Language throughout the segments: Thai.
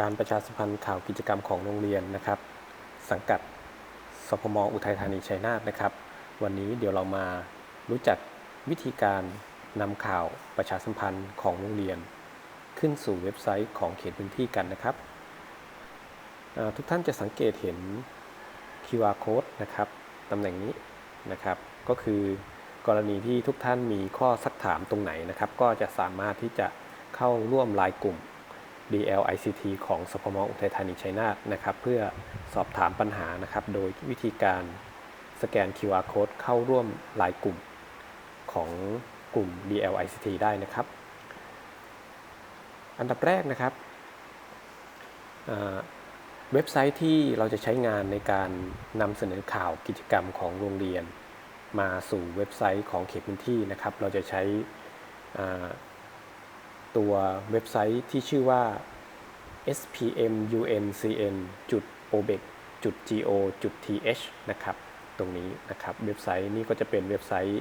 การประชาสัมพันธ์ข่าวกิจกรรมของโรงเรียนนะครับ สังกัดสพมอุทัยธานีชัยนาทนะครับ วันนี้เดี๋ยวเรามารู้จักวิธีการนำข่าวประชาสัมพันธ์ของโรงเรียน ขึ้นสู่เว็บไซต์ของเขตพื้นที่กันนะครับ ทุกท่านจะสังเกตเห็น QR code นะครับตำแหน่งนี้นะครับ ก็คือกรณีที่ทุกท่านมีข้อสักถามตรงไหนนะครับ ก็จะสามารถที่จะเข้าร่วมไลน์กลุ่ม DLICT ของสพมอุทัยธานีชัยนาทนะครับ เพื่อสอบถามปัญหานะครับ โดยวิธีการสแกน QR code เข้าร่วมไลน์กลุ่มของกลุ่ม DLICT ได้นะครับ อันดับแรกนะครับเว็บไซต์ที่เราจะใช้งานในการนำเสนอข่าวกิจกรรมของโรงเรียน มาสู่เว็บไซต์ของเขตพื้นที่นะครับ เราจะใช้ ตัวเว็บไซต์ที่ชื่อว่า spmuncn.obec.go.th นะครับ ตรงนี้นะครับเว็บไซต์นี้ก็จะเป็นเว็บไซต์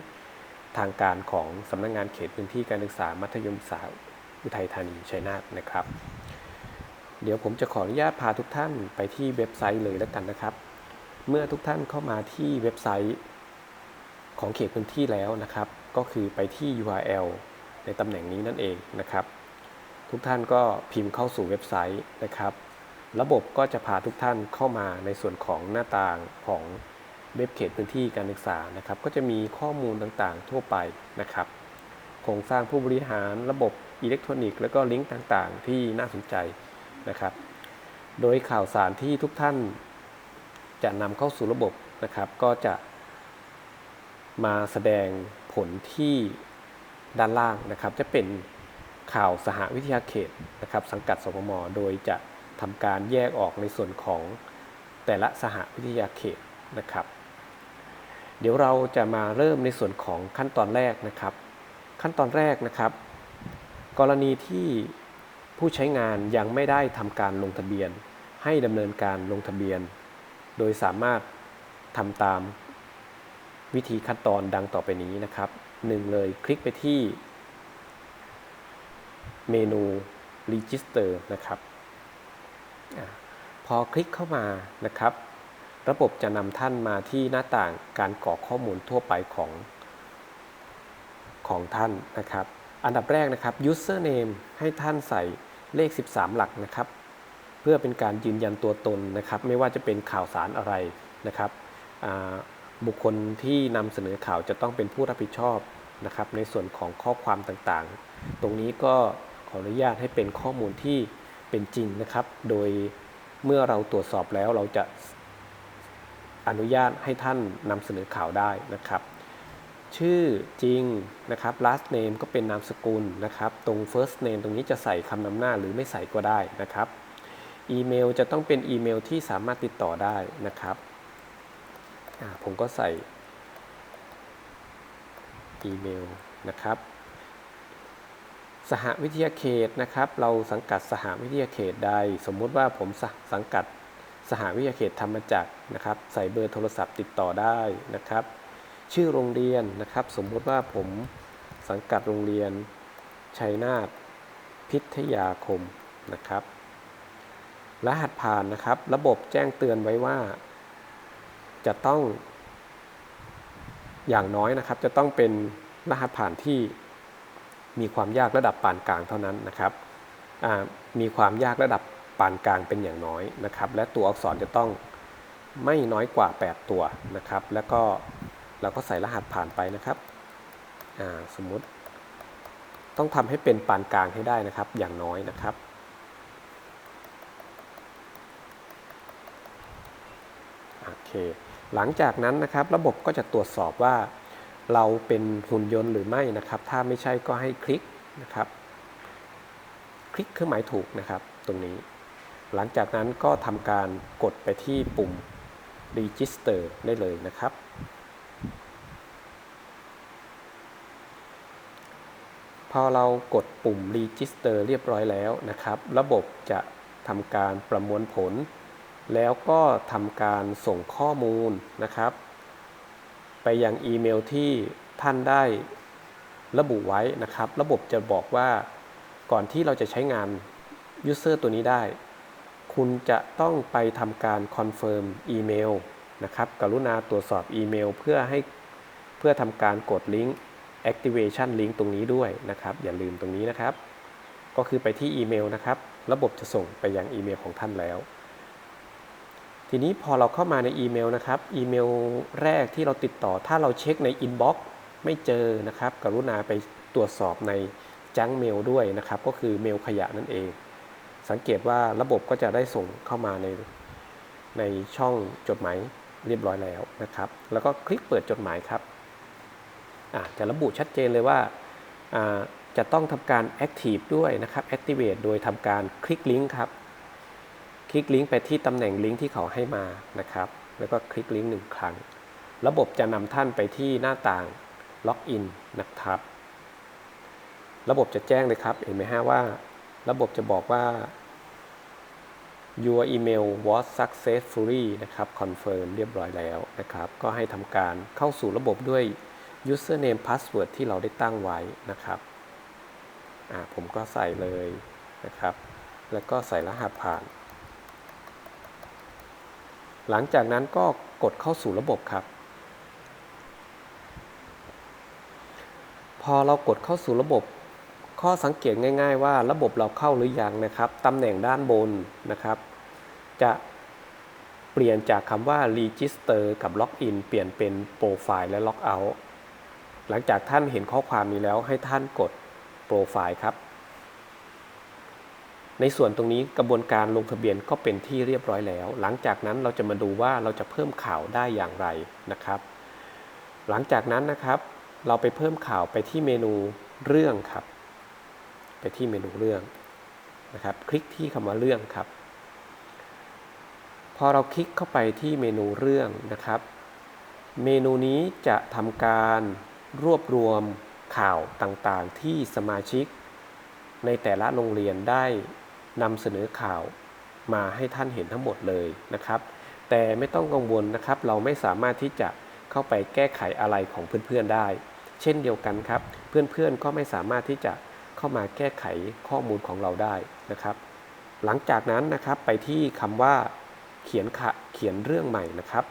ทางการของสำนักงงานเขตพื้นที่การศึกษามัธยมศึกษาอุทัยธานีชัยนาทนะครับ เดี๋ยวผมจะขออนุญาตพาทุกท่านไปที่เว็บไซต์เลยแล้วกันนะครับ เมื่อทุกท่านเข้ามาที่เว็บไซต์ของเขตพื้นที่แล้วนะครับ ก็คือไปที่ URL ในตำแหน่งนี้นั่นเองนะครับ ทุกท่านก็พิมพ์เข้าสู่เว็บไซต์นะครับ ระบบก็จะพาทุกท่านเข้ามาในส่วนของหน้าต่างของเว็บเขตพื้นที่การศึกษานะครับ ก็จะมีข้อมูลต่างๆ ทั่วไปนะครับโครงสร้างผู้บริหารระบบอิเล็กทรอนิกส์แล้วก็ลิงก์ต่างๆ ที่น่าสนใจนะครับ โดยข่าวสารที่ทุกท่านจะนำเข้าสู่ระบบนะครับ ก็จะมาแสดงผลที่ ด้านล่างนะครับ จะเป็นข่าวสหวิทยาเขตนะครับ สังกัดสพมโดยจะทำการแยกออกในส่วนของแต่ละสหวิทยาเขตนะครับ เดี๋ยวเราจะมาเริ่มในส่วนของขั้นตอนแรกนะครับ ขั้นตอนแรกนะครับ กรณีที่ผู้ใช้งานยังไม่ได้ทำการลงทะเบียน ให้ดำเนินการลงทะเบียน โดยสามารถทำตามวิธีขั้นตอนดังต่อไปนี้นะครับ หนึ่งเลยคลิกไปที่เมนู Register นะครับอพอคลิกเข้ามานะครับ ระบบจะนำท่านมาที่หน้าต่างการกรอกข้อมูลทั่วไปของของท่านนะครับ อันดับแรกนะครับ username ให้ท่านใส่เลข 13 หลักนะครับ เพื่อเป็นการยืนยันตัวตนนะครับ ไม่ว่าจะเป็นข่าวสารอะไรนะครับ บุคคลที่นำเสนอข่าวจะต้องเป็นผู้รับผิดชอบนะครับ ในส่วนของข้อความต่างๆ ตรงนี้ก็ขออนุญาตให้เป็นข้อมูลที่เป็นจริงนะครับ โดยเมื่อเราตรวจสอบแล้วเราจะอนุญาตให้ท่านนำเสนอข่าวได้นะครับ ชื่อจริงนะครับ last name ก็เป็นนามสกุลนะครับ ตรง first name ตรงนี้จะใส่คำนำหน้าหรือไม่ใส่ก็ได้นะครับ อีเมลจะต้องเป็นอีเมลที่สามารถติดต่อได้นะครับ ผมก็ใส่อีเมลนะครับ สหวิทยาเขตนะครับ เราสังกัดสหวิทยาเขตใด สมมุติว่าผมสสังกัดสหวิทยาเขตธรรมจักรนะครับ ใส่เบอร์โทรศัพท์ติดต่อได้นะครับ ชื่อโรงเรียนนะครับ สมมุติว่าผมสังกัดโรงเรียนชัยนาทพิทยาคมนะครับ รหัสผ่านนะครับ ระบบแจ้งเตือนไว้ว่า จะต้อง อย่างน้อยนะครับ จะต้องเป็นรหัสผ่านที่มีความยากระดับปานกลางเท่านั้นนะครับ มีความยากระดับปานกลางเป็นอย่างน้อยนะครับ และตัวอักษรจะต้องไม่น้อยกว่า 8 ตัวนะครับ แล้วก็เราก็ใส่รหัสผ่านไปนะครับสมมุติ ต้องทำให้เป็นปานกลางให้ได้นะครับ อย่างน้อยนะครับ โอเค หลังจากนั้นนะครับระบบก็จะตรวจสอบว่า เราเป็นหุ่นยนต์หรือไม่นะครับ ถ้าไม่ใช่ก็ให้คลิกนะครับ คลิกเครื่องหมายถูกนะครับ ตรงนี้ หลังจากนั้นก็ทำการกดไปที่ปุ่ม register ได้เลยนะครับ พอเรากดปุ่ม register เรียบร้อยแล้วนะครับ ระบบจะทำการประมวลผล แล้วก็ทำการส่งข้อมูลนะครับ ไปยังอีเมลที่ท่านได้ระบุไว้นะครับ ระบบจะบอกว่าก่อนที่เราจะใช้งาน user ตัวนี้ได้ คุณจะต้องไปทำการคอนเฟิร์มอีเมลนะครับ กรุณาตรวจสอบอีเมลเพื่อให้เพื่อทำการกดลิงก์ activation link ตรงนี้ด้วยนะครับ อย่าลืมตรงนี้นะครับ ก็คือไปที่อีเมลนะครับ ระบบจะส่งไปยังอีเมลของท่านแล้ว ทีนี้พอเราเข้ามาในอีเมลนะครับอีเมลแรกที่เราติดต่อ ถ้าเราเช็คในอินบ็อกซ์ไม่เจอนะครับ กรุณาไปตรวจสอบในจังเมลด้วยนะครับ ก็คือเมลขยะนั่นเอง สังเกตว่าระบบก็จะได้ส่งเข้ามาในในช่องจดหมายเรียบร้อยแล้วนะครับ แล้วก็คลิกเปิดจดหมายครับจะระบุชัดเจนเลยว่าอ่าจะต้องทำการ Active ด้วยนะครับ Activate โดยทำการคลิกลิงก์ครับ คลิกลิงก์ไปที่ตำแหน่งลิงก์ที่เขาให้มานะครับ แล้วก็คลิกลิงก์หนึ่งครั้ง ระบบจะนำท่านไปที่หน้าต่างล็อกอินนะครับ ระบบจะแจ้งเลยครับ เห็นไหมฮะว่า ระบบจะบอกว่า your email was successfully นะครับ confirm เรียบร้อยแล้วนะครับ ก็ให้ทำการเข้าสู่ระบบด้วย username password ที่เราได้ตั้งไว้นะครับผมก็ใส่เลยนะครับ แล้วก็ใส่รหัสผ่าน หลังจากนั้นก็กดเข้าสู่ระบบครับ พอเรากดเข้าสู่ระบบ ข้อสังเกตง่าย ๆ ว่าระบบเราเข้าหรือยังนะครับตำแหน่งด้านบนนะครับ จะเปลี่ยนจากคำว่า register กับ login เปลี่ยนเป็น profile และ logout หลังจากท่านเห็นข้อความนี้แล้วให้ท่านกด profile ครับ ในส่วนตรงนี้กระบวนการลงทะเบียนก็เป็นที่เรียบร้อยแล้ว หลังจากนั้นเราจะมาดูว่าเราจะเพิ่มข่าวได้อย่างไรนะครับ หลังจากนั้นนะครับ เราไปเพิ่มข่าวไปที่เมนูเรื่องครับ ไปที่เมนูเรื่องนะครับ คลิกที่คำว่าเรื่องครับ พอเราคลิกเข้าไปที่เมนูเรื่องนะครับ เมนูนี้จะทำการรวบรวมข่าวต่างๆ ที่สมาชิกในแต่ละโรงเรียนได้ นำเสนอข่าวมาให้ท่านเห็นทั้งหมดเลยนะครับ แต่ไม่ต้องกังวลนะครับ เราไม่สามารถที่จะเข้าไปแก้ไขอะไรของเพื่อนๆได้ เช่นเดียวกันครับ เพื่อนๆก็ไม่สามารถที่จะเข้ามาแก้ไขข้อมูลของเราได้นะครับ หลังจากนั้นนะครับไปที่คำว่า เขียนขะเขียนเรื่องใหม่นะครับ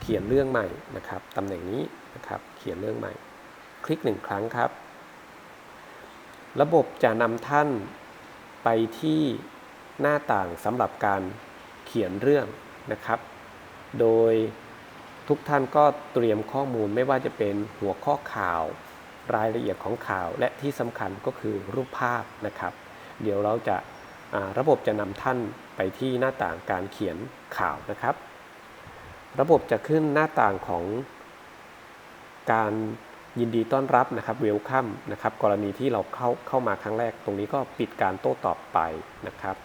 เขียนเรื่องใหม่นะครับตำแหน่งนี้นะครับ เขียนเรื่องใหม่ คลิกหนึ่งครั้งครับ ระบบจะนำท่านไปที่หน้าต่างสำหรับการเขียนเรื่องนะครับ โดยทุกท่านก็เตรียมข้อมูลไม่ว่าจะเป็นหัวข้อข่าว รายละเอียดของข่าวและที่สำคัญก็คือรูปภาพนะครับ เดี๋ยวเราจะระบบจะนำท่านไปที่หน้าต่างการเขียนข่าวนะครับ ระบบจะขึ้นหน้าต่างของการ ยินดีต้อนรับนะครับเวลคัมนะครับกรณีที่เราเข้าเข้ามาครั้งแรก ตรงนี้ก็ปิดการโต้ตอบไปนะครับ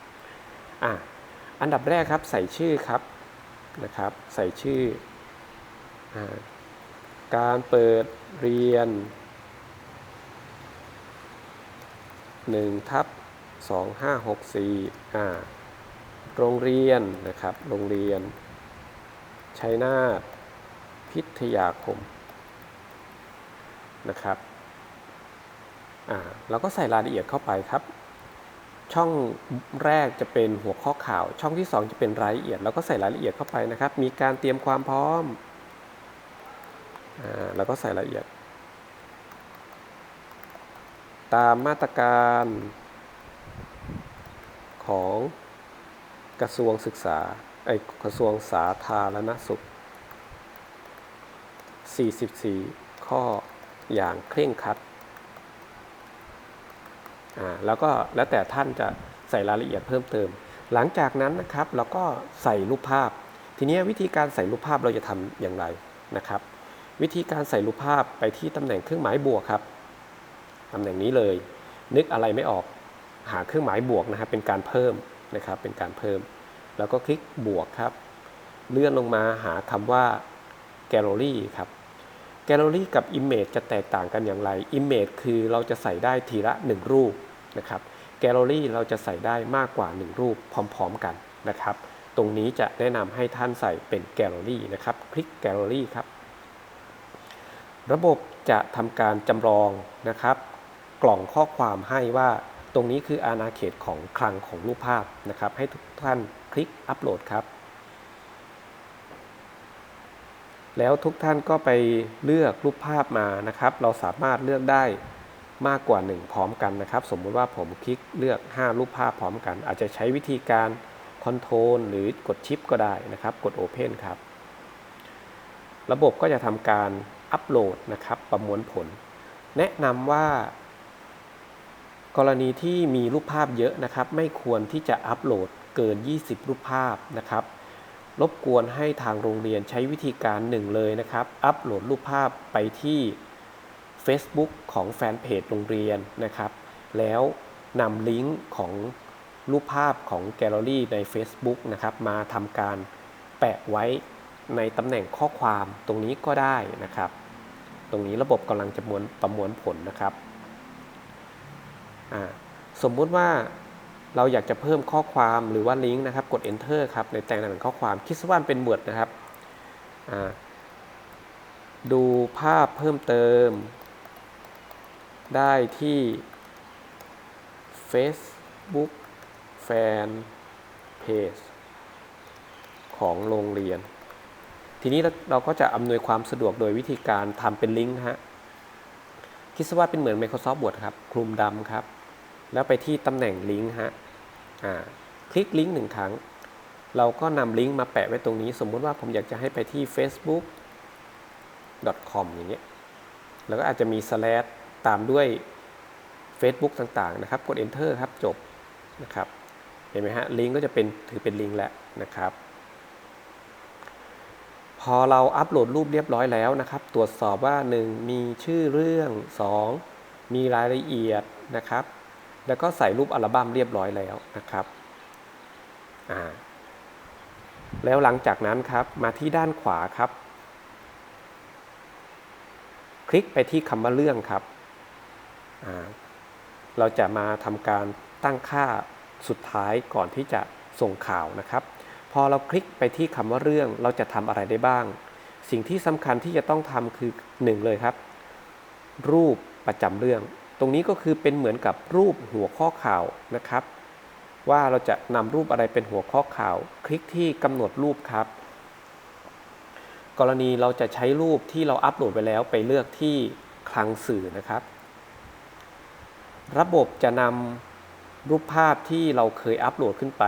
อะอันดับแรกครับใส่ชื่อครับนะครับใส่ชื่ออการเปิดเรียน1ทับ2564อ่าโรงเรียนนะครับโรงเรียนชัยนาทพิทยาคม นะครับเราก็ใส่รายละเอียดเข้าไปครับ ช่องแรกจะเป็นหัวข้อข่าว ช่องที่ 2 จะเป็นรายละเอียด แล้วก็ใส่รายละเอียดเข้าไปนะครับ มีการเตรียมความพร้อมอ่าแล้วก็ใส่รายละเอียด ตามมาตรการของกระทรวงศึกษาไอกระทรวงสาธารณสุข 44 ข้อ อย่างเคร่งครัดอ่าแล้วก็แล้วแต่ท่านจะใส่รายละเอียดเพิ่มเติม หลังจากนั้นนะครับเราก็ใส่รูปภาพ ทีนี้วิธีการใส่รูปภาพเราจะทำอย่างไรนะครับ วิธีการใส่รูปภาพไปที่ตำแหน่งเครื่องหมายบวกครับตำแหน่งนี้เลย นึกอะไรไม่ออกหาเครื่องหมายบวกนะครับเป็นการเพิ่มนะครับเป็นการเพิ่ม แล้วก็คลิกบวกครับ เลื่อนลงมาหาคำว่า Gallery ครับ Gallery กับ Image จะแตกต่างกันอย่างไร Image คือเราจะใส่ได้ทีละ 1 รูปนะครับ Gallery เราจะใส่ได้มากกว่า 1 รูปพร้อมๆกันนะครับ ตรงนี้จะแนะนำให้ท่านใส่เป็น Gallery นะครับ คลิก Gallery ครับ ระบบจะทำการจำลองนะครับ กล่องข้อความให้ว่าตรงนี้คืออาณาเขตของคลังของรูปภาพนะครับ ให้ทุกท่านคลิกอัปโหลดครับ แล้วทุกท่านก็ไปเลือกรูปภาพมานะครับ เราสามารถเลือกได้มากกว่า 1 พร้อมกันนะครับ สมมุติว่าผมคลิกเลือก 5 รูปภาพพร้อมกัน อาจจะใช้วิธีการคอนโทรลหรือกดชิปก็ได้นะครับ กด Open ครับ ระบบก็จะทำการอัปโหลดนะครับ ประมวลผล แนะนำว่า กรณีที่มีรูปภาพเยอะนะครับ ไม่ควรที่จะอัปโหลดเกิน 20 รูปภาพนะครับ รบกวนให้ทางโรงเรียนใช้วิธีการหนึ่งเลยนะครับ อัปโหลดรูปภาพไปที่ Facebook ของแฟนเพจโรงเรียนนะครับ แล้วนำลิงก์ของรูปภาพของแกลเลอรี่ใน Facebook นะครับ มาทำการแปะไว้ในตำแหน่งข้อความตรงนี้ก็ได้นะครับ ตรงนี้ระบบกำลังจะมวลประมวลผลนะครับ สมมุติว่า เราอยากจะเพิ่มข้อความหรือว่าลิงก์นะครับ กด enter ครับ ในแต่งตำแหน่งข้อความ คิดว่าเป็น Word นะครับ ดูภาพเพิ่มเติม ได้ที่ Facebook Fan Page ของโรงเรียน ทีนี้เราก็จะอำนวยความสะดวกโดยวิธีการทำเป็นลิงก์ฮะคิดว่าเป็นเหมือน Microsoft Word ครับ คลุมดำครับ แล้วไปที่ตำแหน่งลิงก์ฮะคลิกลิงก์หนึ่งครั้ง เราก็นำลิงก์มาแปะไว้ตรงนี้ สมมุติว่าผมอยากจะให้ไปที่ facebook.com อย่างเงี้ยแล้วก็อาจจะมี slash ตามด้วย Facebook ต่างๆนะครับ กด Enter ครับจบนะครับเห็นไหมฮะลิงก์ก็จะเป็นถือเป็นลิงก์แล้วนะครับ พอเราอัปโหลดรูปเรียบร้อยแล้วนะครับ ตรวจสอบว่า 1 มีชื่อเรื่อง 2 มีรายละเอียดนะครับ แล้วก็ใส่รูปอัลบั้มเรียบร้อยแล้วนะครับแล้วหลังจากนั้นครับมาที่ด้านขวาครับ คลิกไปที่คำว่าเรื่องครับเราจะมาทำการตั้งค่าสุดท้ายก่อนที่จะส่งข่าวนะครับ พอเราคลิกไปที่คำว่าเรื่องเราจะทำอะไรได้บ้าง สิ่งที่สำคัญที่จะต้องทำคือ 1 เลยครับ รูปประจำเรื่อง ตรงนี้ก็คือเป็นเหมือนกับรูปหัวข้อข่าวนะครับ ว่าเราจะนำรูปอะไรเป็นหัวข้อข่าว คลิกที่กำหนดรูปครับ กรณีเราจะใช้รูปที่เราอัปโหลดไปแล้วไปเลือกที่คลังสื่อนะครับ ระบบจะนำรูปภาพที่เราเคยอัปโหลดขึ้นไป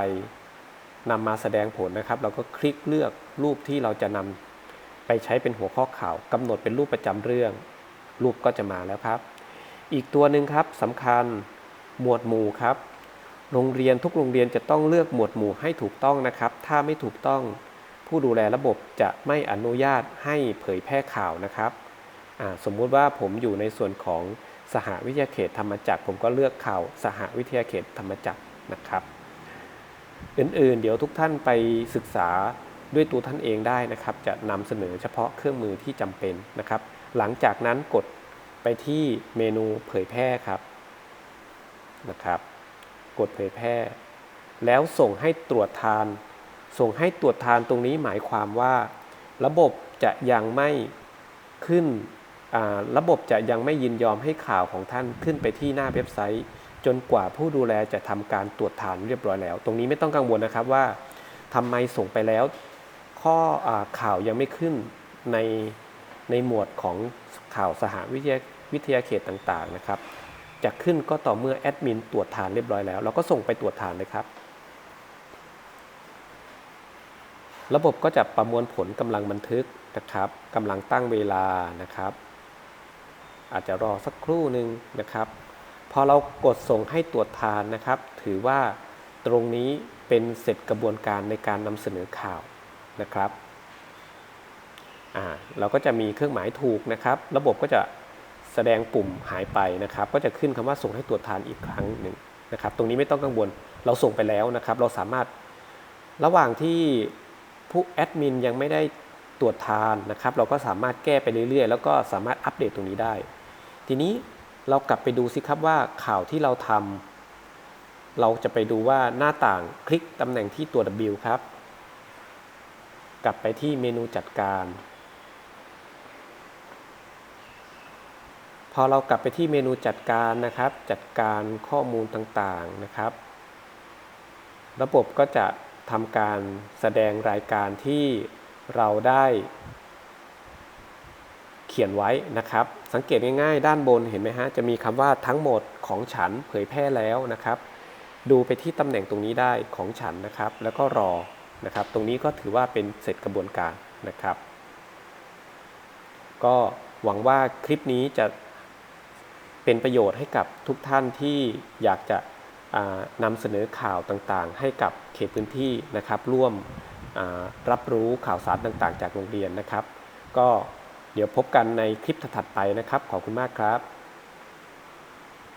นำมาแสดงผลนะครับ เราก็คลิกเลือกรูปที่เราจะนำไปใช้เป็นหัวข้อข่าวกำหนดเป็นรูปประจำเรื่อง รูปก็จะมาแล้วครับ อีกตัวหนึ่งครับสำคัญหมวดหมู่ครับ โรงเรียนทุกโรงเรียนจะต้องเลือกหมวดหมู่ให้ถูกต้องนะครับ ถ้าไม่ถูกต้อง ผู้ดูแลระบบจะไม่อนุญาตให้เผยแพร่ข่าวนะครับสมมุติว่าผมอยู่ในส่วนของสหวิทยาเขตธรรมจักร ผมก็เลือกข่าวสหวิทยาเขตธรรมจักรนะครับ อื่นๆ เดี๋ยวทุกท่านไปศึกษาด้วยตัวท่านเองได้นะครับ จะนำเสนอเฉพาะเครื่องมือที่จำเป็นนะครับ หลังจากนั้นกด ไปที่เมนูเผยแพร่ครับนะครับ กดเผยแพร่ แล้วส่งให้ตรวจทาน ส่งให้ตรวจทานตรงนี้หมายความว่า ระบบจะยังไม่ขึ้นระบบจะยังไม่ยินยอมให้ข่าวของท่านขึ้นไปที่หน้าเว็บไซต์ จนกว่าผู้ดูแลจะทำการตรวจฐานเรียบร้อยแล้ว ตรงนี้ไม่ต้องกังวลนะครับว่าทำไมส่งไปแล้ว ข้ออข่าวยังไม่ขึ้นในในหมวดของข่าวสหวิทยา วิทยาเขตต่างๆนะครับ จะขึ้นก็ต่อเมื่อแอดมินตรวจฐานเรียบร้อยแล้ว เราก็ส่งไปตรวจฐานเลยครับ ระบบก็จะประมวลผลกำลังบันทึกนะครับกำลังตั้งเวลานะครับ อาจจะรอสักครู่หนึ่งนะครับ พอเรากดส่งให้ตรวจทานนะครับ ถือว่าตรงนี้เป็นเสร็จกระบวนการในการนำเสนอข่าวนะครับอ่าเราก็จะมีเครื่องหมายถูกนะครับ ระบบก็จะ แสดงปุ่มหายไปนะครับ ก็จะขึ้นคำว่าส่งให้ตรวจทานอีกครั้งหนึ่งนะครับ ตรงนี้ไม่ต้องกังวล เราส่งไปแล้วนะครับ เราสามารถระหว่างที่ผู้แอดมินยังไม่ได้ตรวจทานนะครับ เราก็สามารถแก้ไปเรื่อยๆ แล้วก็สามารถอัปเดตตรงนี้ได้ ทีนี้เรากลับไปดูสิครับว่าข่าวที่เราทำเราจะไปดูว่าหน้าต่างคลิกตำแหน่งที่ตัว W ครับ กลับไปที่เมนูจัดการ พอเรากลับไปที่เมนูจัดการนะครับ จัดการข้อมูลต่างๆนะครับ ระบบก็จะทำการแสดงรายการที่เราได้เขียนไว้นะครับ สังเกตง่ายๆ ด้านบนเห็นไหมฮะ จะมีคำว่าทั้งหมดของฉันเผยแพร่แล้วนะครับ ดูไปที่ตำแหน่งตรงนี้ได้ของฉันนะครับ แล้วก็รอนะครับ ตรงนี้ก็ถือว่าเป็นเสร็จกระบวนการนะครับ ก็หวังว่าคลิปนี้จะ เป็นประโยชน์ให้กับทุกท่านที่อยากจะนำเสนอข่าวต่างๆ ให้กับเขตพื้นที่นะครับ ร่วมรับรู้ข่าวสารต่างๆ จากโรงเรียนนะครับ ก็เดี๋ยวพบกันในคลิปถัดไปนะครับ ขอบคุณมากครับ